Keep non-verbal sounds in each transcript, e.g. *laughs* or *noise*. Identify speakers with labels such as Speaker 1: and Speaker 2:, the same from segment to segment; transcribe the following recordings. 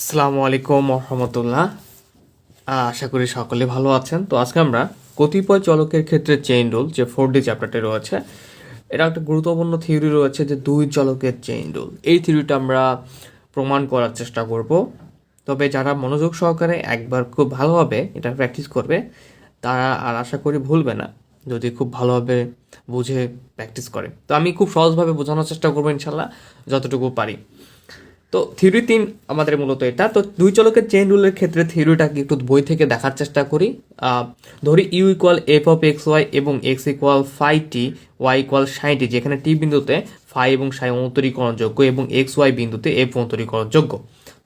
Speaker 1: আসসালামু আলাইকুম রহমতুল্লাহ। আশা করি সকলে ভালো আছেন। তো আজকে আমরা কতিপয় চলকের ক্ষেত্রে চেইন রুল যে ফোর ডি চ্যাপ্টারটি রয়েছে, এটা একটা গুরুত্বপূর্ণ থিওরি রয়েছে যে দুই চলকের চেইন রুল এই থিওরিটা আমরা প্রমাণ করার চেষ্টা করব। তবে যারা মনোযোগ সহকারে একবার খুব ভালোভাবে এটা প্র্যাকটিস করবে, তারা আর আশা করি ভুলবে না, যদি খুব ভালোভাবে বুঝে প্র্যাকটিস করে। তো আমি খুব সহজভাবে বোঝানোর চেষ্টা করব ইনশাল্লাহ যতটুকু পারি। তো থিওরি তিন আমাদের মূলত এটা। তো দুই চলকের চেইন রুলের ক্ষেত্রে থিওরিটাকে একটু বই থেকে দেখার চেষ্টা করি। ধরি u equal f of x y এবং x equal phi t y equal t যেখানে টি বিন্দুতে ফাই এবং সাই অন্তরীকরণযোগ্য এবং এক্স ওয়াই বিন্দুতে এফ অন্তরীকরণযোগ্য।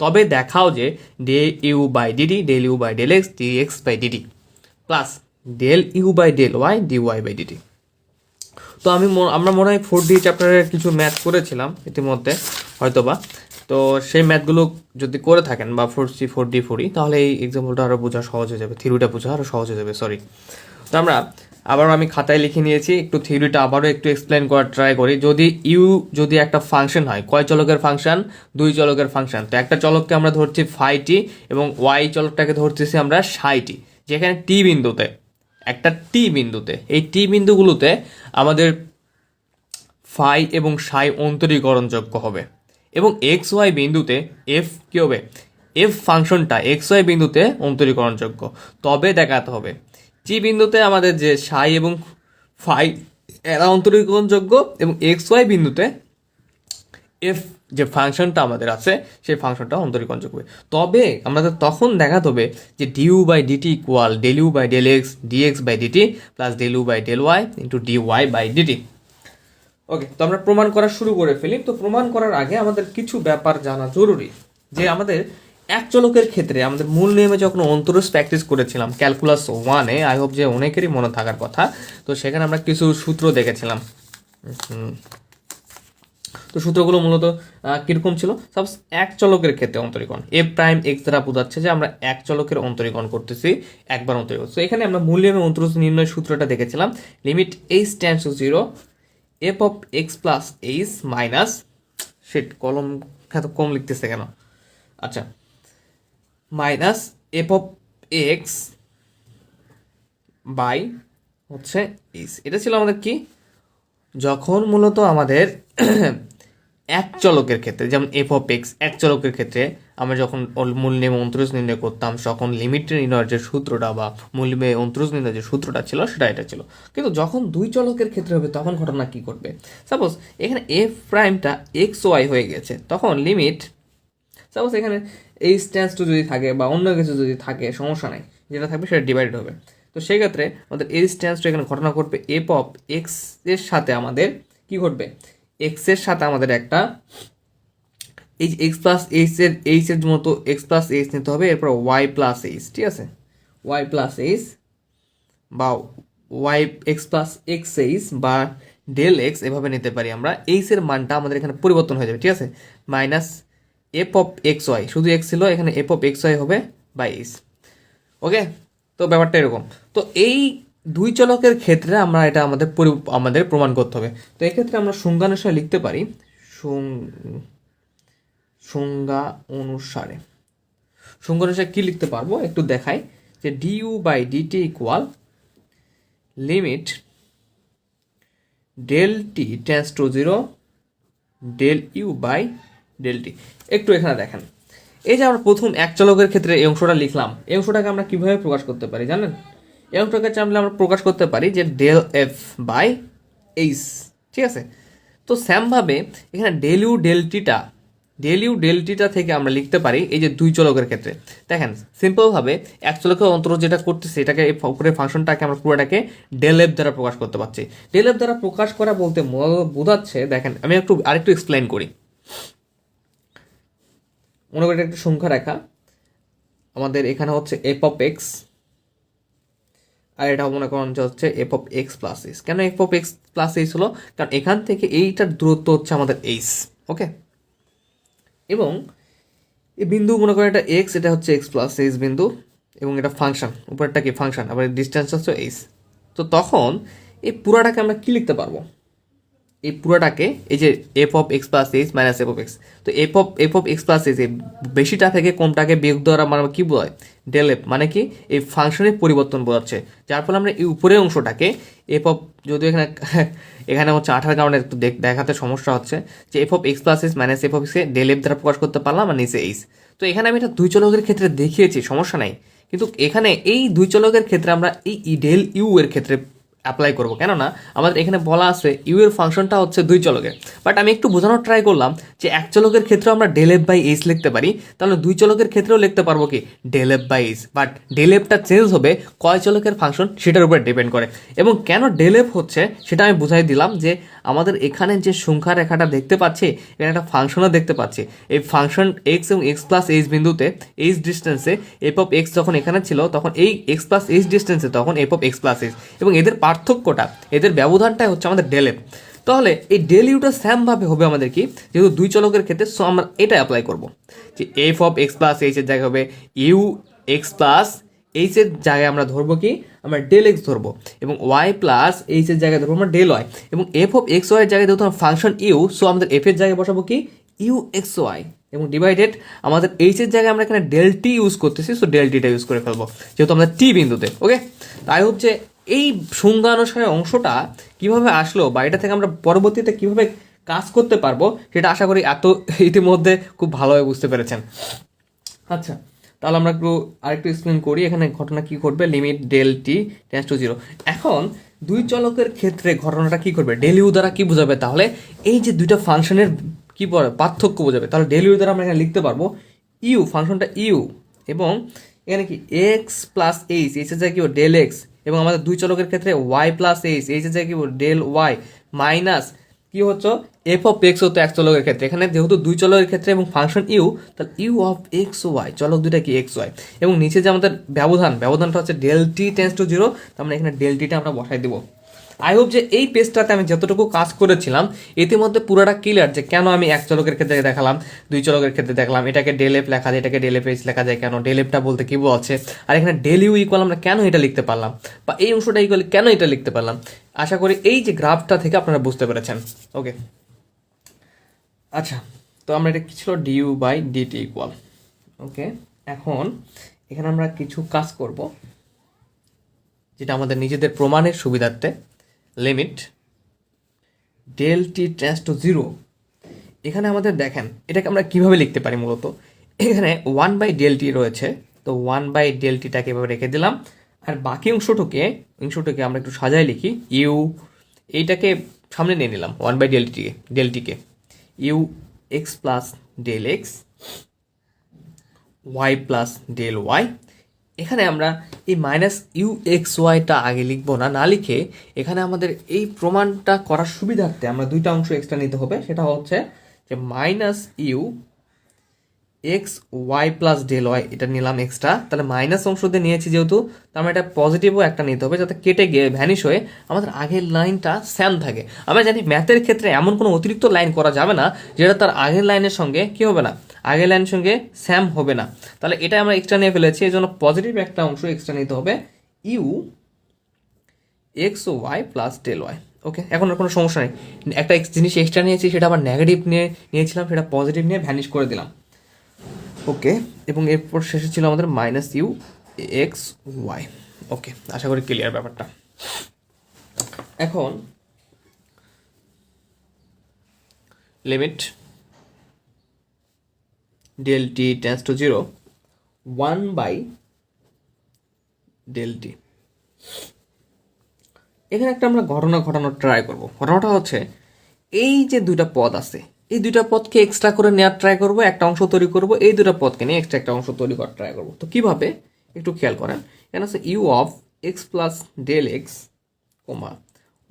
Speaker 1: তবে দেখাও যে d u by dt del u by del x d x by dt plus del u by del y d y by dt তো আমি আমরা মনে হয় ফোর ডি চ্যাপ্টারের কিছু ম্যাথ করেছিলাম, ইতিমধ্যে, হয়তোবা। তো সেই ম্যাথগুলো যদি করে থাকেন বা ফোর সি ফোর ডি ফোরই তাহলে এই এক্সাম্পলটা আরও বোঝা সহজ হয়ে যাবে থিওরিটা বোঝা আরও সহজ হয়ে যাবে সরি তো আমরা আবারও আমি খাতায় লিখে নিয়েছি, একটু থিওরিটা আবারও একটু এক্সপ্লেন করার ট্রাই করি। যদি ইউ যদি একটা ফাংশন হয়, কয় চলকের ফাংশন দুই চলকের ফাংশন তো একটা চলককে আমরা ধরছি ফাই টি এবং ওয়াই চলকটাকে ধরতেছি আমরা সাই টি যেখানে টি বিন্দুতে, একটা টি বিন্দুতে, এই টি বিন্দুগুলোতে আমাদের ফাই এবং সাই অন্তরীকরণযোগ্য হবে। এবং এক্স ওয়াই বিন্দুতে এফ কী হবে এফ ফাংশনটা এক্স ওয়াই বিন্দুতে অন্তরীকরণযোগ্য। তবে দেখাতে হবে জি বিন্দুতে আমাদের যে সাই এবং ফাই এরা অন্তরীকরণযোগ্য এবং এক্স ওয়াই বিন্দুতে এফ যে ফাংশনটা আমাদের আছে, সেই ফাংশনটা অন্তরীকরণযোগ্য। হবে তবে আমাদের তখন দেখাতে হবে যে d u by d t equal del u by del x d x by d t plus del u by del y into d y by d t okay তো আমরা প্রমাণ করা শুরু করে ফেলি। তো প্রমাণ করার আগে আমাদের কিছু ব্যাপার জানা জরুরি। যে আমাদের এক চলকের ক্ষেত্রে আমাদের মূল নিয়মে যখন অন্তরস প্র্যাকটিস করেছিলাম ক্যালকুলাস ওয়ানে আই হোপ যে অনেকেরই মনে থাকার কথা, তো সেখানে আমরা কিছু সূত্র দেখেছিলাম। তো সূত্রগুলো মূলত কীরকম ছিল? সাপোজ এক চলকের ক্ষেত্রে অন্তরীকরণ। এ প্রাইম এক্স দ্বারা বোঝাচ্ছে যে আমরা এক চলকের অন্তরীকরণ করতেছি, একবার অন্তরীকরণ। তো এখানে আমরা মূল নিয়মে অন্তরস নির্ণয় সূত্রটা দেখেছিলাম। Limit h tends to zero f of x plus h minus set কলম এত কম লিখতেছে কেন? আচ্ছা minus f of x by হচ্ছে এইচ এটা ছিল আমাদের কি? যখন মূলত আমাদের এক চলকের ক্ষেত্রে, যেমন এফ অফ এক্স এক চলকের ক্ষেত্রে আমরা যখন ওর মূল নিয়মে অন্তরজ নির্ণয় করতাম, তখন লিমিট নির্ণয়ের যে সূত্রটা বা মূল নিয়মে অন্তরজ নির্ণয়ের যে সূত্রটা ছিল, সেটা এটা ছিল। কিন্তু যখন দুই চলকের ক্ষেত্রে হবে, তখন ঘটনা কি করবে সাপোজ এখানে এফ প্রাইমটা এক্স ওয়াই হয়ে গেছে, তখন লিমিট সাপোজ এখানে এই স্ট্যান্সটা যদি থাকে বা অন্য কিছু যদি থাকে, সমস্যা নাই, যেটা থাকবে সেটা ডিভাইডেড হবে। তো সেই ক্ষেত্রে আমাদের এই স্ট্যান্সটা এখানে ঘটনা ঘটবে এফ অফ এক্সের সাথে আমাদের কি ঘটবে? এক্সের সাথে আমাদের একটা এই এক্স প্লাস এইচ এর এইচ এর মতো এক্স প্লাস এইচ নিতে হবে, এরপর ওয়াই প্লাস এইচ ঠিক আছে? ওয়াই প্লাস এইচ বা y x plus x h বা ডেল এক্স এভাবে নিতে পারি আমরা। এইচ এর মানটা আমাদের এখানে পরিবর্তন হয়ে যাবে, ঠিক আছে? Minus f of x y শুধু এক্স ছিল, এখানে এফ অফ এক্স ওয়াই হবে বাই এইচ ওকে তো ব্যাপারটা এরকম। তো এই দুই চলকের ক্ষেত্রে আমরা এটা আমাদের আমাদের প্রমাণ করতে হবে। তো এক্ষেত্রে আমরা সংজ্ঞানুসারে লিখতে পারি সংজ্ঞা অনুসারে সংজ্ঞা অনুসারে কী লিখতে পারব? একটু দেখাই যে d u by d t equal limit del t tends to zero del u by del t একটু এখানে দেখেন। এই যে আমরা প্রথম এক চলকের ক্ষেত্রে এই অংশটা লিখলাম, এই অংশটাকে আমরা কীভাবে প্রকাশ করতে পারি জানেন? এই প্রকার চাইলে আমরা প্রকাশ করতে পারি যে ডেল এফ বাই এইচ ঠিক আছে? তো স্যামভাবে এখানে ডেল ইউ ডেল টিটা ডেল ইউ ডেল টিটা থেকে আমরা লিখতে পারি এই যে দুই চলকের ক্ষেত্রে। দেখেন সিম্পলভাবে এক চলকের অন্তর যেটা করতেছে এটাকে এই উপরের ফাংশনটাকে আমরা পুরোটাকে ডেল এফ দ্বারা প্রকাশ করতে পারছি। ডেল এফ দ্বারা প্রকাশ করা বলতে বোঝাচ্ছে, দেখেন, আমি একটু আরেকটু এক্সপ্লেন করি। মনে করি একটা সংখ্যা রেখা আমাদের এখানে হচ্ছে এফ অফ এক্স আর এটা মনে করেন যে হচ্ছে f of x plus h কেন f of x plus h হলো? কারণ এখান থেকে এইটার দূরত্ব হচ্ছে আমাদের এইস ওকে এবং এই বিন্দু মনে করেন এটা এক্স এটা হচ্ছে এক্স প্লাস এইস বিন্দু, এবং এটা ফাংশন উপরেরটা কি ফাংশন আবার ডিস্টেন্স হচ্ছে এইস তো তখন এই পুরাটাকে আমরা কি লিখতে পারব? এই পুরোটাকে, এই যে f of x plus h minus f of x তো f of f of x plus h বেশিটা থেকে কমটাকে বিয়োগ দ্বারা মানে কী বোঝায় ডেল এফ মানে কি? এই ফাংশনের পরিবর্তন বোঝাচ্ছে। যার ফলে আমরা এই উপরের অংশটাকে এফ অফ যদিও এখানে *laughs* এখানে হচ্ছে আঠার কারণে একটু দেখ- দেখাতে সমস্যা হচ্ছে, যে f of x plus s minus f of এক্সকে ডেল এফ দ্বারা প্রকাশ করতে পারলাম আর নিচে এইস তো এখানে আমি এটা দুই চলকের ক্ষেত্রে দেখিয়েছি, সমস্যা নাই। কিন্তু এখানে এই দুই চলকের ক্ষেত্রে আমরা এই ডেল ইউ এর ক্ষেত্রে অ্যাপ্লাই করব। কেননা, আমাদের এখানে বলা আছে ইউ এর ফাংশনটা হচ্ছে দুই চলকের বাট আমি একটু বোঝানোর ট্রাই করলাম যে এক চলকের ক্ষেত্রে আমরা ডেলেভ বাই এইস লিখতে পারি, তাহলে দুই চলকের ক্ষেত্রেও লিখতে পারব কি? Del f by h but ডেলেভটা change হবে, কয় চলকের ফাংশন সেটার উপরে ডিপেন্ড করে। এবং কেন ডেলেভ হচ্ছে, সেটা আমি বুঝাই দিলাম যে আমাদের এখানে যে সংখ্যা রেখাটা দেখতে পাচ্ছে, এখানে একটা ফাংশনও দেখতে পাচ্ছে। এই ফাংশন এক্স এবং এক্স প্লাস এইচ বিন্দুতে এইচ ডিস্টেন্সে এফ অফ এক্স যখন এখানে ছিল, তখন এই এক্স প্লাস এইচ ডিস্টেন্সে তখন f of x plus h এবং এদের পার্থক্যটা, এদের ব্যবধানটাই হচ্ছে আমাদের ডেল তাহলে এই ডেল ইউটা স্যামভাবে হবে আমাদের কি? যেহেতু দুই চলকের ক্ষেত্রে সো আমরা এটা অ্যাপ্লাই করব। যে f of x plus h এর জায়গায় হবে ইউ এক্স প্লাস এইচ এর জায়গায় আমরা ধরবো কি? আমরা ডেল এক্স ধরবো। এবং ওয়াই প্লাস এইচ এর জায়গায় ধরবো আমরা ডেল ওয়াই এবং এফ অফ এক্স ওয়াই এর জায়গায় যেহেতু ফাংশন ইউ সো আমাদের এফ এর জায়গায় বসাবো কি? ইউ এক্স ওয়াই এবং ডিভাইডেড আমাদের এইচ এর জায়গায় আমরা এখানে ডেল টি ইউজ করতেছি সো ডেল টিটা ইউজ করে ফেলব, যেহেতু আমাদের টি বিন্দুতে ওকে তাই হচ্ছে এই সংজ্ঞানুসারে অংশটা কীভাবে আসলো বা এটা থেকে আমরা পরবর্তীতে কীভাবে কাজ করতে পারব, সেটা আশা করি এত ইতিমধ্যে খুব ভালোভাবে বুঝতে পেরেছেন। আচ্ছা তাহলে আমরা একটু আরেকটু এক্সপ্লেন করি এখানে ঘটনা কি ঘটবে? Limit del t to zero এখন দুই চলকের ক্ষেত্রে ঘটনাটা কি করবে ডেল ইউ দ্বারা কি বোঝাবে? তাহলে এই যে দুইটা ফাংশনের কি পার্থক্য বোঝাবে। তাহলে ডেল ইউ দ্বারা আমরা এখানে লিখতে পারব ইউ ফাংশনটা ইউ এবং এখানে কি এক্স প্লাস এইচ এইচ এর জায়গায় কি ডেল এক্স এবং আমাদের দুই চলকের ক্ষেত্রে ওয়াই প্লাস এইচ এইচ এর জায়গায় কি ডেল ওয়াই মাইনাস কি হচ্ছে? এফ অফ এক্স হতো এক চলকের ক্ষেত্রে। এখানে যেহেতু দুই চলকের ক্ষেত্রে এবং ফাংশন ইউ তাহলে ইউ অফ এক্স ওয়াই চলক দুইটা কি এক্স ওয়াই এবং নিচে যে আমাদের ব্যবধান, ব্যবধানটা হচ্ছে del t tends to zero তার মানে এখানে ডেল টিটা আমরা বসাই দেবো। আই হোপ যে এই পেজটাতে আমি যতটুকু কাজ করেছিলাম, ইতিমধ্যে পুরোটা ক্লিয়ার যে কেন আমি এক চলকের ক্ষেত্রে দেখালাম, দুই চলকের ক্ষেত্রে দেখলাম। এটাকে ডেলেপ লেখা যায়, এটাকে ডেল এফ এইচ লেখা যায়, কেন ডেলেপটা বলতে কি বলছে? আর এখানে ডেল ইউ ইকুয়াল আমরা কেন এটা লিখতে পারলাম? বা এই অংশটা ইকুয়াল কেন এটা লিখতে পারলাম? আশা করি এই যে গ্রাফটা থেকে আপনারা বুঝতে পেরেছেন। ওকে আচ্ছা তো আমরা এটা কি ছিল? D u by d t equal okay এখন এখানে আমরা কিছু কাজ করব, যেটা আমাদের নিজেদের প্রমাণের সুবিধার্থে। Limit del t tends to zero এখানে আমাদের দেখেন, এটাকে আমরা কীভাবে লিখতে পারি মূলত? এখানে ওয়ান বাই ডেল টি রয়েছে, তো ওয়ান বাই ডেল টিটাকে এভাবে রেখে দিলাম। আর বাকি অংশটুকে অংশটুকে আমরা একটু সাজাই লিখি। ইউ এইটাকে সামনে নিয়ে নিলাম ওয়ান বাই ডেল টিকে ডেল টিকে u x plus del x y plus del y এখানে আমরা এই মাইনাস ইউ এক্স ওয়াইটা আগে লিখব না না লিখে এখানে আমাদের এই প্রমাণটা করার সুবিধার্থে আমরা দুইটা অংশ এক্সট্রা নিতে হবে, সেটা হচ্ছে যে minus u x y plus del y এটা নিলাম এক্সট্রা তাহলে মাইনাস অংশ দিয়ে নিয়েছি যেহেতু, তার মানে এটা পজিটিভও একটা নিতে হবে যাতে কেটে গিয়ে ভ্যানিশ হয়ে আমাদের আগের লাইনটা স্যাম থাকে। আমরা জানি ম্যাথের ক্ষেত্রে এমন কোনো অতিরিক্ত লাইন করা যাবে না, যেটা তার আগের লাইনের সঙ্গে কি হবে না? আগের লাইনের সঙ্গে স্যাম হবে না। তাহলে এটা আমরা এক্সট্রা নিয়ে ফেলেছি এই জন্য পজিটিভ একটা অংশ এক্সট্রা নিতে হবে। U x y plus del y okay এখন আর কোনো সমস্যা নেই। একটা জিনিস এক্সট্রা নিয়েছি, সেটা আবার নেগেটিভ নিয়ে নিয়েছিলাম, সেটা পজিটিভ নিয়ে ভ্যানিশ করে দিলাম। ওকে, এবং এরপর শেষে ছিল আমাদের minus u x y okay, আশা করি ক্লিয়ার ব্যাপারটা। এখন limit del t tends to zero one by del t এখানে একটা আমরা ঘটনা ঘটানোর ট্রাই করব। ঘটনাটা হচ্ছে, এই যে দুইটা পদ আছে এই দুইটা পদকে এক্সট্রা করে নেওয়ার ট্রাই করব, একটা অংশ তৈরি করব, এই দুইটা পদকে নিয়ে এক্সট্রা একটা অংশ তৈরি করার ট্রাই করব। তো কীভাবে? একটু খেয়াল করেন। এখানে আছে u of x plus del x comma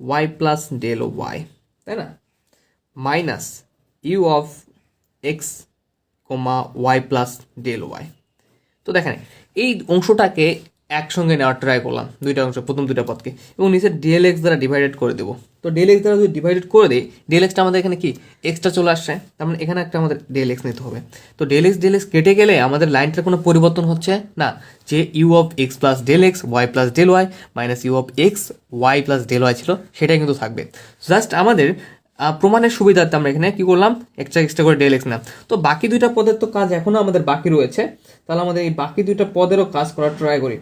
Speaker 1: y plus del O y তাই না? Minus u of x comma y plus del y তো দেখেন, এই অংশটাকে একসঙ্গে নেওয়ার ট্রাই করলাম, দুইটা অংশ, প্রথম দুইটা পদকে এবং নিচে ডিএল এক্স দ্বারা ডিভাইডেড করে দেবো। তো ডেল এক্স দ্বারা যদি ডিভাইডেড করে দিই ডিএল এক্সটা আমাদের এখানে কি? এক্সট্রা চলে আসছে। তার মানে এখানে একটা আমাদের ডেল এক্স নিতে হবে। তো ডেল এক্স ডিএল এক্স কেটে গেলে আমাদের লাইনটার কোনো পরিবর্তন হচ্ছে না। যে u of x plus del x y plus del y minus u of x y plus del y ছিল, সেটাই কিন্তু থাকবে। জাস্ট আমাদের প্রমাণের সুবিধার্থে আমরা এখানে কী করলাম? এক্সট্রা এক্সট্রা করে ডেল এক্স নিলাম। তো বাকি দুইটা পদের তো কাজ এখনও আমাদের বাকি রয়েছে। তাহলে আমাদের এই বাকি দুইটা পদেরও কাজ করার ট্রাই করি।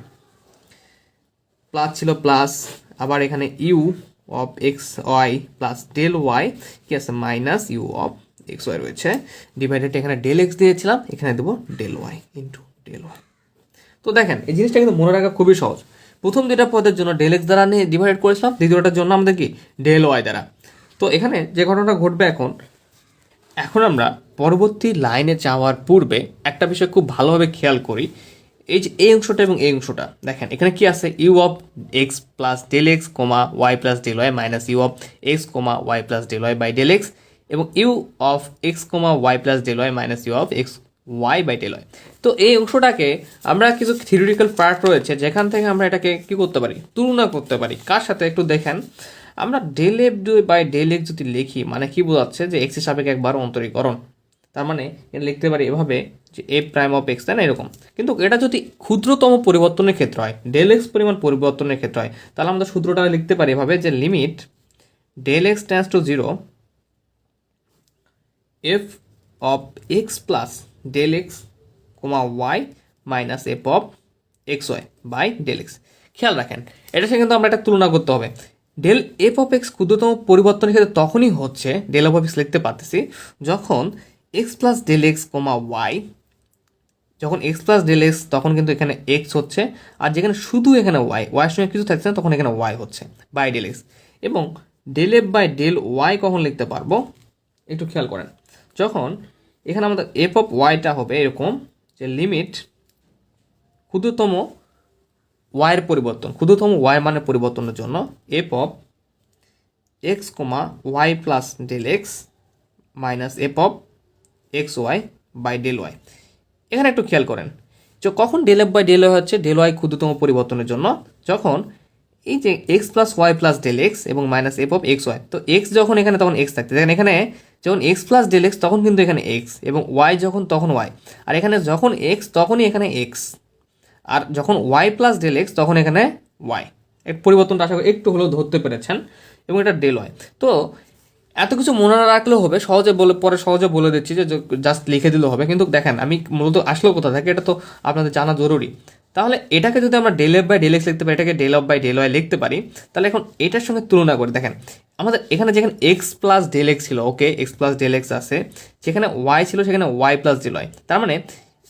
Speaker 1: প্লাস ছিল প্লাস আবার এখানে u of x y plus del y কি আছে minus u of x y রয়েছে। ডিভাইডেড এখানে ডেল এক্স দিয়েছিলাম, এখানে দেবো del y into del y তো দেখেন, এই জিনিসটা কিন্তু মনে রাখা খুবই সহজ। প্রথম দুইটা পদের জন্য ডেল এক্স দ্বারা নিয়ে ডিভাইড করেছিলাম দ্বিতীয়টার জন্য আমাদের কি? ডেল ওয়াই দ্বারা। তো এখানে যে ঘটনাটা ঘটবে এখন এখন আমরা পরবর্তী লাইনে যাওয়ার পূর্বে একটা বিষয় খুব ভালোভাবে খেয়াল করি। এই যে এই অংশটা এবং এই অংশটা, দেখেন, এখানে কি আছে? U of x plus del x comma y plus del y minus u of x comma y plus del y by del x এবং u of x comma y plus del y minus u of x y by del y তো এই অংশটাকে আমরা কিছু theoretical part রয়েছে, যেখান থেকে আমরা এটাকে কি করতে পারি? তুলনা করতে পারি। কার সাথে একটু দেখেন। আমরা del f by del x যদি লিখি মানে কি বোঝাচ্ছে? যে এক্সের সাপেক্ষে একবার অন্তরীকরণ। তার মানে এটা লিখতে পারি এভাবে যে এ প্রাইম অফ এক্স তাই না? এরকম। কিন্তু এটা যদি ক্ষুদ্রতম পরিবর্তনের ক্ষেত্রে হয় ডেল এক্স পরিমাণ পরিবর্তনের ক্ষেত্রে হয়, তাহলে আমরা সূত্রটা লিখতে পারি এভাবে যে limit del x tends to zero f of x plus del x comma y minus f of x y by del x খেয়াল রাখেন এটার সঙ্গে কিন্তু আমরা একটা তুলনা করতে হবে। ডেল এফ অফ এক্স ক্ষুদ্রতম পরিবর্তনের ক্ষেত্রে তখনই হচ্ছে ডেল অফ অফ এক্স লিখতে পারতেছি, যখন x plus del x comma y যখন এক্স প্লাস ডেল এক্স তখন কিন্তু এখানে এক্স হচ্ছে, আর যেখানে শুধু এখানে ওয়াই ওয়াইয়ের সঙ্গে কিছু থাকছে না, তখন এখানে ওয়াই হচ্ছে বাই ডেল এক্স এবং del f by del y কখন লিখতে পারব? একটু খেয়াল করেন। যখন এখানে আমাদের এফ অফ ওয়াইটা হবে এরকম, যে লিমিট ক্ষুদ্রতম ওয়াইয়ের পরিবর্তন, ক্ষুদ্রতম ওয়াই মানের পরিবর্তনের জন্য f of x comma y plus del x minus f of x y by del y এখানে একটু খেয়াল করেন যে কখন del f by del y হচ্ছে ডেল ওয়াই ক্ষুদ্রতম পরিবর্তনের জন্য। যখন এই যে x plus y plus del x এবং minus f of x y তো এক্স যখন এখানে তখন এক্স থাকতে দেখেন এখানে যখন এক্স প্লাস ডেল এক্স তখন কিন্তু এখানে এক্স এবং ওয়াই যখন তখন ওয়াই আর এখানে যখন এক্স তখনই এখানে এক্স আর যখন ওয়াই প্লাস ডেল এক্স তখন এখানে ওয়াই পরিবর্তনটা আশা একটু হলেও ধরতে পেরেছেন। এবং এটা ডেল ওয়াই তো এত কিছু মনে রাখলেও হবে, সহজে বলে, পরে সহজে বলে দিচ্ছি যে জাস্ট লিখে দিলেও হবে। কিন্তু দেখেন, আমি মূলত আসলেও কোথা থাকে, এটা তো আপনাদের জানা জরুরি। তাহলে এটাকে যদি আমরা del f by del x লিখতে পারি, এটাকে del of by del y লিখতে পারি, তাহলে এখন এটার সঙ্গে তুলনা করে। দেখেন, আমাদের এখানে যেখানে এক্স প্লাস ডেল এক্স ছিল okay x plus del x আছে, যেখানে ওয়াই ছিল, সেখানে ওয়াই প্লাস ডেল ওয়াই তার মানে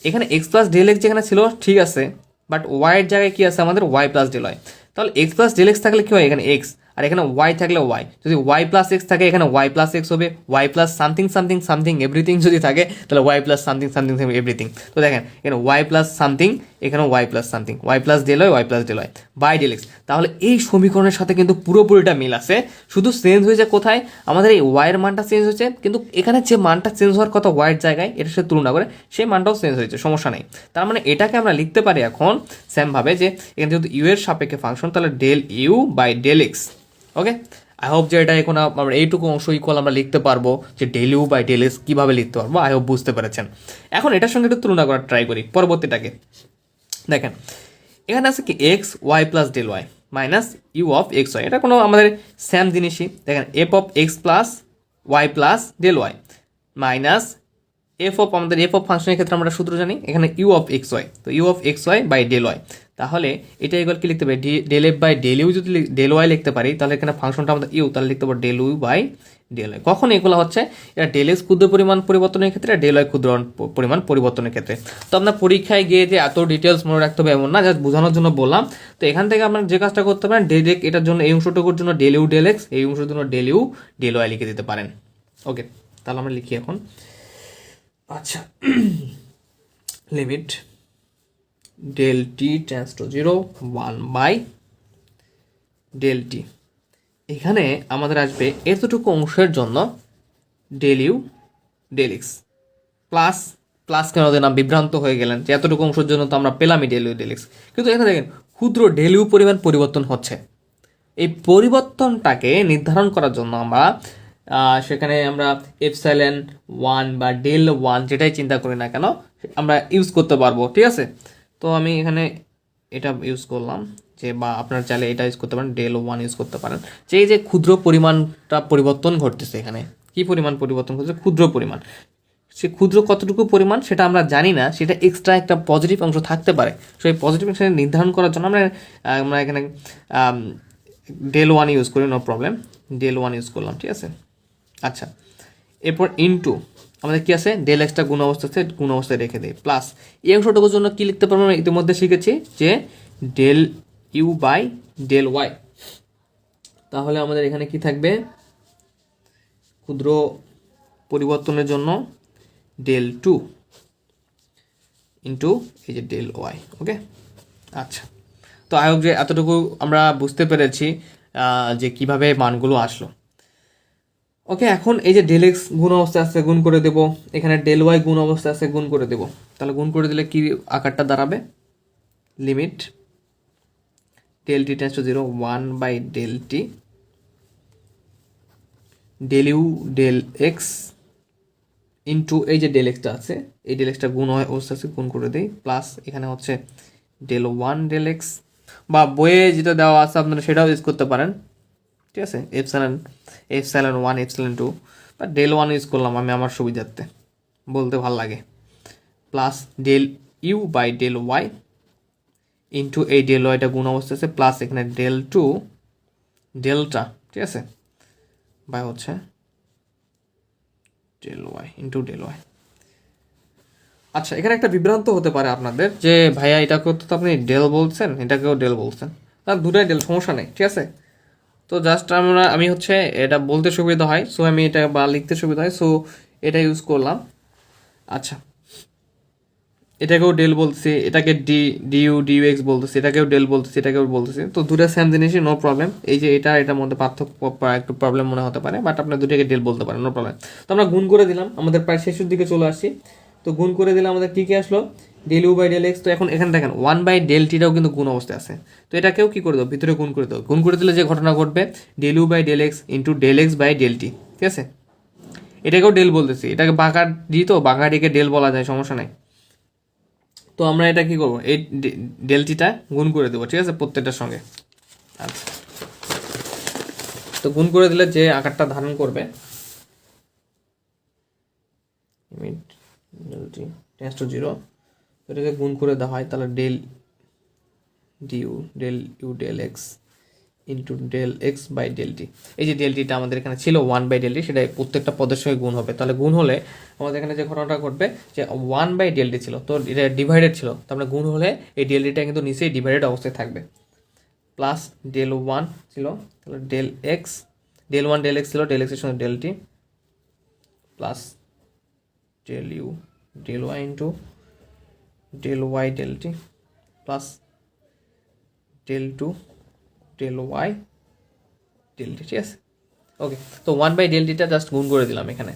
Speaker 1: এখানে এক্স প্লাস ডেল এক্স যেখানে ছিল, ঠিক আছে বাট ওয়াইয়ের জায়গায় কী আছে? আমাদের ওয়াই প্লাস ডেল ওয়াই তাহলে এক্স প্লাস ডেল এক্স থাকলে কী হয় এখানে? এক্স আর এখানে ওয়াই থাকলে ওয়াই যদি ওয়াই প্লাস এক্স থাকে, এখানে ওয়াই প্লাস এক্স হবে। Y plus something something something everything যদি থাকে, তাহলে y plus something something everything তো দেখেন, এখানে ওয়াই প্লাস সামথিং এখানে y plus something y plus del y plus del y by del x তাহলে এই সমীকরণের সাথে কিন্তু পুরোপুরিটা মিল আছে। শুধু চেঞ্জ হয়েছে কোথায়? আমাদের এই ওয়াইয়ের মানটা চেঞ্জ হয়েছে, কিন্তু এখানে যে মানটা চেঞ্জ হওয়ার কথা ওয়াইয়ের জায়গায় এটার সাথে তুলনা করে, সেই মানটাও চেঞ্জ হয়েছে, সমস্যা নেই। তার মানে এটাকে আমরা লিখতে পারি এখন সেমভাবে যে, এখানে যেহেতু ইউ এর সাপেক্ষে ফাংশন তাহলে del u by del x okay I hope যে এটা এখন আমরা এইটুকু অংশ ইকুয়াল আমরা লিখতে পারব যে del u by del x কীভাবে লিখতে পারব আই হোপ বুঝতে পেরেছেন। এখন এটার সঙ্গে একটু তুলনা করার ট্রাই করি, পরবর্তীটাকে। দেখেন, এখানে আছে কি x y plus del y minus u of x y এটা কোনো আমাদের সেম জিনিসই। দেখেন f of x plus y plus del y minus f of আমাদের এফ অফ ফাংশনের ক্ষেত্রে আমরা সূত্র জানি, এখানে ইউ অফ এক্স ওয়াই তো u of x y by del y তাহলে এটা এগুলো কি লিখতে পারি? Del f by del u যদি ডেল ওয়াই লিখতে পারি, তাহলে এখানে ফাংশনটা আমাদের ইউ তাহলে লিখতে পারি del u by del y কখন এগুলো হচ্ছে, এটা ডেল এক্স ক্ষুদ্র পরিমাণ পরিবর্তনের ক্ষেত্রে ডেল ওয়াই ক্ষুদ্র পরিমাণ পরিবর্তনের ক্ষেত্রে। তো আপনার পরীক্ষায় গিয়ে যে এত ডিটেলস মনে রাখতে হবে এমন না জাস্ট বোঝানোর জন্য বললাম। তো এখান থেকে আপনার যে কাজটা করতে পারেন ডেল এক্স এটার জন্য এই অংশটুকুর জন্য ডেল ইউ ডেল এক্স এই অংশের জন্য ডেল ইউ ডেল ওয়াই লিখে দিতে পারেন। ওকে তাহলে আমরা লিখি এখন। আচ্ছা *clears throat* limit del t tends to zero one by del t এখানে আমাদের আসবে এতটুকু অংশের জন্য del u del x plus plus কেন দিলাম বিভ্রান্ত হয়ে গেলেন? যে এতটুকু অংশের জন্য তো আমরা পেলামই ডেল ইউ ডেল এক্স কিন্তু এখানে দেখেন, ক্ষুদ্র ডেল ইউ পরিমাণ পরিবর্তন হচ্ছে। এই পরিবর্তনটাকে নির্ধারণ করার জন্য আমরা সেখানে আমরা এফসাইলেন ওয়ান বা ডেল ওয়ান যেটাই চিন্তা করি না কেন, আমরা ইউজ করতে পারব, ঠিক আছে? তো আমি এখানে এটা ইউজ করলাম যে বা আপনার চাইলে এটা ইউজ করতে পারেন ডেল ওয়ান ইউজ করতে পারেন। যে এই যে ক্ষুদ্র পরিমাণটা পরিবর্তন ঘটতেছে এখানে, কি পরিমাণ পরিবর্তন ঘটছে ক্ষুদ্র পরিমাণ। সে ক্ষুদ্র কতটুকু পরিমাণ সেটা আমরা জানি না, সেটা এক্সট্রা একটা পজিটিভ অংশ থাকতে পারে। সো এই পজিটিভ অংশ নির্ধারণ করার জন্য আমরা আমরা এখানে ডেল ওয়ান ইউজ করি no problem del one use করলাম, ঠিক আছে? আচ্ছা এরপর ইনটু আমাদের কি আছে? ডেল এক্সটা গুণ অবস্থাতে গুণ অবস্থায় রেখে দেয় প্লাস এই অংশটুকুর জন্য কি লিখতে পারব আমরা? ইতিমধ্যে শিখেছি যে del u by del y তাহলে আমাদের এখানে কি থাকবে? ক্ষুদ্র পরিবর্তনের জন্য ডেল টু ইন্টু এই যে ডেল ওয়াই ওকে আচ্ছা। তো আই হোপ যে এতটুকু আমরা বুঝতে পেরেছি যে কীভাবে মানগুলো আসলো। ওকে এখন এই যে ডেল এক্স গুণ অবস্থায় আছে, গুণ করে দেব। এখানে ডেল ওয়াই গুণ অবস্থায় আছে, গুণ করে দেব। তাহলে গুণ করে দিলে কি আকারটা দাঁড়াবে? Limit del t tends to zero one by del t del u del x into এই যে ডেল এক্সটা আছে, এই ডেল এক্সটা গুণ হয়, অবস্থা আছে, গুণ করে দিই। প্লাস এখানে হচ্ছে ডেল ওয়ান ডেল এক্স বা বইয়ে যেটা দেওয়া আছে আপনারা সেটাও ইউজ করতে পারেন। ঠিক আছে? Epsilon epsilon one epsilon two বা ডেল ওয়ান ইউজ করলাম আমি আমার সুবিধার্থে। বলতে ভালো লাগে। Plus del u by del y into এই ডেল ওয়াইটা গুণ অবস্থা আছে প্লাস এখানে ডেল টু ডেলটা ঠিক আছে? বাই হচ্ছে del y into del y আচ্ছা এখানে একটা বিভ্রান্ত হতে পারে আপনাদের যে, ভাইয়া এটাকেও তো আপনি ডেল বলছেন, এটাকেও ডেল বলছেন। তার দুটাই ডেল সমস্যা নেই, ঠিক আছে? তো জাস্ট আমরা, আমি হচ্ছে এটা বলতে সুবিধা হয় সো আমি এটা বা লিখতে সুবিধা হয় সো এটা ইউজ করলাম। আচ্ছা। এটাকেও ডেল বলতেছি, এটাকে ডি ডিউ ডিউ এক্স বলতেছি, এটাকেও ডেল বলতেছি, এটাকেও বলতেছি। তো দুটা সেম জিনিসই নো প্রবলেম এই যে এটা, এটার মধ্যে পার্থক্য একটু প্রবলেম মনে হতে পারে বাট আপনার দুটাকে ডেল বলতে পারেন নো প্রবলেম তো আমরা গুণ করে দিলাম, আমাদের প্রায় শেষের দিকে চলে আসছি তো গুণ করে দিলে আমাদের কী কী আসলো? Del u by del x তো এখন এখানে দেখেন ওয়ান বাই ডেল টিটাও কিন্তু গুণ অবস্থায় আছে। তো এটাকেও কী করে দেবো ভিতরে গুণ করে দেবো গুণ করে দিলে যে ঘটনা ঘটবে del u by del x into del x by del t ঠিক আছে? এটাকেও ডেল বলতেছি। এটাকে বাঁকা ডি তো, বাঁকা ডিকে ডেল বলা যায়, সমস্যা নাই। তো আমরা এটা কি করব? এই ডেলটিটা গুণ করে দেবো, ঠিক আছে, প্রত্যেকটার সঙ্গে। আচ্ছা তো গুণ করে দিলে যে আকারটা ধারণ করবে টেন্স টু জিরো এটাকে গুণ করে দেওয়া হয়, তাহলে del d u del u del x into del x by del t এই যে ডেল টিটা আমাদের এখানে ছিল ওয়ান বাই ডেল টি সেটা প্রত্যেকটা পদের সঙ্গে গুণ হবে। তাহলে গুণ হলে আমাদের এখানে যে ঘটনাটা ঘটবে, যে ওয়ান বাই ডেল টি ছিল, তো এটা ডিভাইডেড ছিল তারপরে গুণ হলে এই ডেল টিটা কিন্তু নিচেই ডিভাইডেড অবস্থায় থাকবে। প্লাস ডেল ওয়ান ছিল, তাহলে del x del one del x ছিল ডেল এক্সের সঙ্গে del t plus del u del y into del y del t plus del two del y del t ঠিক আছে? ওকে তো ওয়ান বাই ডেল টিটা just গুণ করে দিলাম এখানে।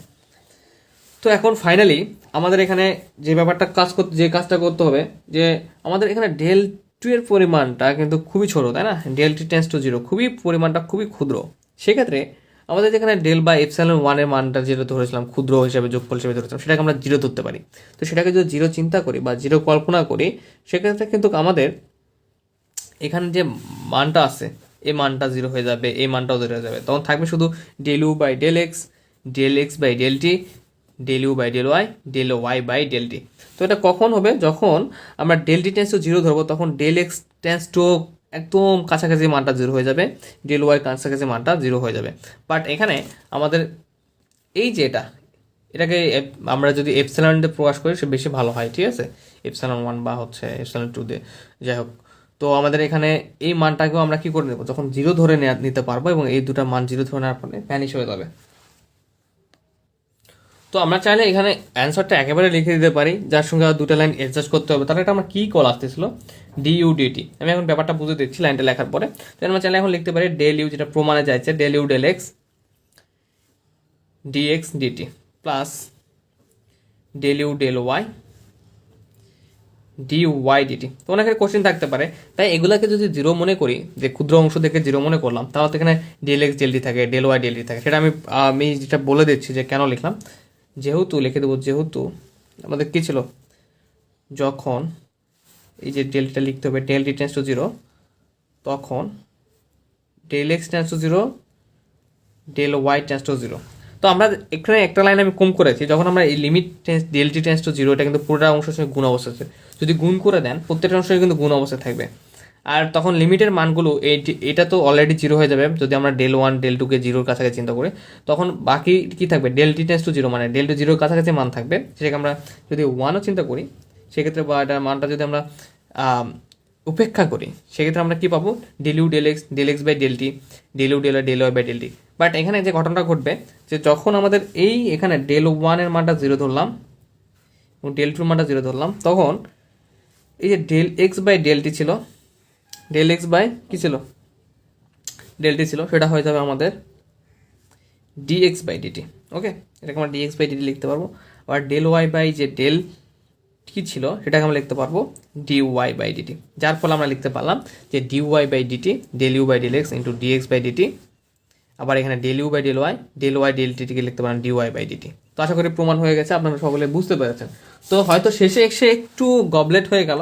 Speaker 1: তো এখন ফাইনালি আমাদের এখানে যে ব্যাপারটা কাজ করতে যে কাজটা করতে হবে, যে আমাদের এখানে ডেল টু এর পরিমাণটা কিন্তু খুবই ছোট, তাই না? Del t tends to zero খুবই পরিমাণটা খুবই ক্ষুদ্র। সেক্ষেত্রে আমাদের যেখানে ডেল বা এপসাইলন ওয়ানের মানটা যেটা ধরেছিলাম, ক্ষুদ্র হিসাবে, যোগফল হিসেবে ধরেছিলাম, সেটাকে আমরা জিরো ধরতে পারি। তো সেটাকে যদি জিরো চিন্তা করি বা জিরো কল্পনা করি, সেক্ষেত্রে কিন্তু আমাদের এখানে যে মানটা আছে এই মানটা জিরো হয়ে যাবে এই মানটাও জিরো হয়ে যাবে। তখন থাকবে শুধু del u by del x del x by del t del u by del y del y by del t তো এটা কখন হবে? যখন আমরা del t tends to zero ধরবো, তখন ডেল এক্স টেন্স টু একদম কাছাকাছি মানটা জিরো হয়ে যাবে ডেল ওয়াই কাছাকাছি মানটা জিরো হয়ে যাবে। বাট এখানে আমাদের এই যে এটা, এটাকে আমরা যদি এপসালন দিয়ে প্রকাশ করি, সে বেশি ভালো হয়, ঠিক আছে? এপসালন ওয়ান বা হচ্ছে এপসালন টু দিয়ে। যাই হোক, তো আমাদের এখানে এই মানটাকেও আমরা কি করে নেব? যখন জিরো ধরে নিতে পারব এবং এই দুটা মান জিরো ধরে নেওয়ার ফলে ভ্যানিশ হয়ে যাবে। তো আমরা চাইলে এখানে অ্যান্সারটা একেবারে লিখে দিতে পারি, যার সঙ্গে আর দুটো লাইন অ্যাডজাস্ট করতে হবে। তাহলে এটা আমার কী কল আসতেছিল? ডিইউডিটি আমি এখন ব্যাপারটা বুঝে দিচ্ছি লাইনটা লেখার পরে। তাহলে আমরা চাইলে এখন লিখতে পারি ডেল ইউ যেটা প্রমাণে যাচ্ছে del u del x dx dt plus del u del y d y dt তো অনেকের কোশ্চেন থাকতে পারে। তাই এগুলাকে যদি জিরো মনে করি, যে ক্ষুদ্র অংশ থেকে জিরো মনে করলাম, তাহলে তো এখানে ডেল এক্স ডেল ডি থাকে ডেল ওয়াই ডেল ডি থাকে। সেটা আমি আমি যেটা বলে দিচ্ছি যে কেন লিখলাম যেহেতু, লিখে দেবো যেহেতু, আমাদের কী ছিল? যখন, এই যে ডেলটা লিখতে হবে del t tends to zero তখন del x tends to zero del y tends to zero তো আমরা এখানে একটা লাইন আমি কম করেছি, যখন আমরা এই limit tends del t tends to zero এটা কিন্তু পুরোটা অংশের সঙ্গে গুণ অবস্থা আছে। যদি গুণ করে দেন, প্রত্যেকটা অংশের কিন্তু গুণ অবস্থায় থাকবে। আর তখন লিমিটের মানগুলো এটা তো অলরেডি জিরো হয়ে যাবে, যদি আমরা ডেল ওয়ান ডেল টুকে জিরোর কাছাকাছি চিন্তা করি, তখন বাকি কি থাকবে? Del t tends to zero মানে ডেল টু জিরোর কাছাকাছি মান থাকবে, সেটাকে আমরা যদি ওয়ানও চিন্তা করি, সেক্ষেত্রে বা এটার মানটা যদি আমরা উপেক্ষা করি, সেক্ষেত্রে আমরা কি পাবো? Del u del x del x by del t del u del del y by del t but এখানে যে ঘটনাটা ঘটবে, যে যখন আমাদের এই এখানে ডেল ওয়ানের মানটা জিরো ধরলাম, এবং ডেল টুর মানটা জিরো ধরলাম, তখন এই যে del x by del t ছিল ডেল এক্স বাই কী ছিল? ডেল টি ছিল, সেটা হয়ে যাবে আমাদের ডিএক্স বাই ডিটি ওকে এটাকে আমরা ডিএক্স বাই ডিটি লিখতে পারব। আবার ডেল ওয়াই বাই যে ডেল কি ছিল, সেটাকে আমরা লিখতে পারব ডি ওয়াই বাই ডিটি যার ফলে আমরা লিখতে পারলাম যে d y by dt del u by del x into dx by dt আবার এখানে del u by del y del y del টিটিকে লিখতে পারেন ডি ওয়াই বাই ডিটি তো আশা করি প্রমাণ হয়ে গেছে, আপনারা সকলে বুঝতে পেরেছেন। তো হয়তো শেষে এসে একটু গবলেট হয়ে গেল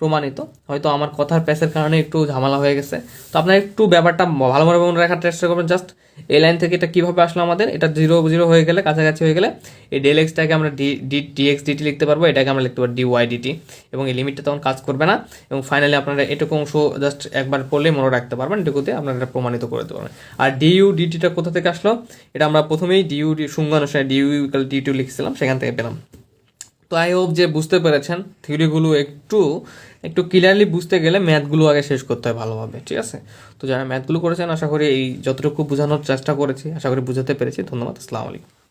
Speaker 1: প্রমাণিত। হয়তো আমার কথার প্যাসের কারণে একটু ঝামেলা হয়ে গেছে। তো আপনারা একটু ব্যাপারটা ভালোভাবে মনে রাখার চেষ্টা করবেন। জাস্ট এই লাইন থেকে এটা কীভাবে আসলো আমাদের, এটা জিরো জিরো হয়ে গেলে, কাছাকাছি হয়ে গেলে এই ডেল এক্সটাকে আমরা ডি ডি ডিএক্স ডিটি লিখতে পারব। এটাকে আমরা লিখতে পারব ডি ওয়াই ডিটি এবং এই লিমিটটা তখন কাজ করবে না। এবং ফাইনালি আপনারা এটুকু অংশ জাস্ট একবার পড়লেই মনে রাখতে পারবেন, এটুকুতে আপনারা এটা প্রমাণিত করে দিতে পারবেন। আর ডিইউ ডিটিটা কোথা থেকে আসলো? এটা আমরা প্রথমেই du d du equal to লিখছিলাম, সেখান থেকে পেলাম। তো আই হোপ যে বুঝতে পেরেছেন থিওরিগুলো একটু একটু ক্লিয়ারলি বুঝতে গেলে ম্যাথগুলো আগে শেষ করতে হয় ভালোভাবে, ঠিক আছে? তো যারা ম্যাথগুলো করেছেন, আশা করি এই যতটুকু বোঝানোর চেষ্টা করেছি, আশা করি বুঝাতে পেরেছি। ধন্যবাদ, আসসালামু আলাইকুম।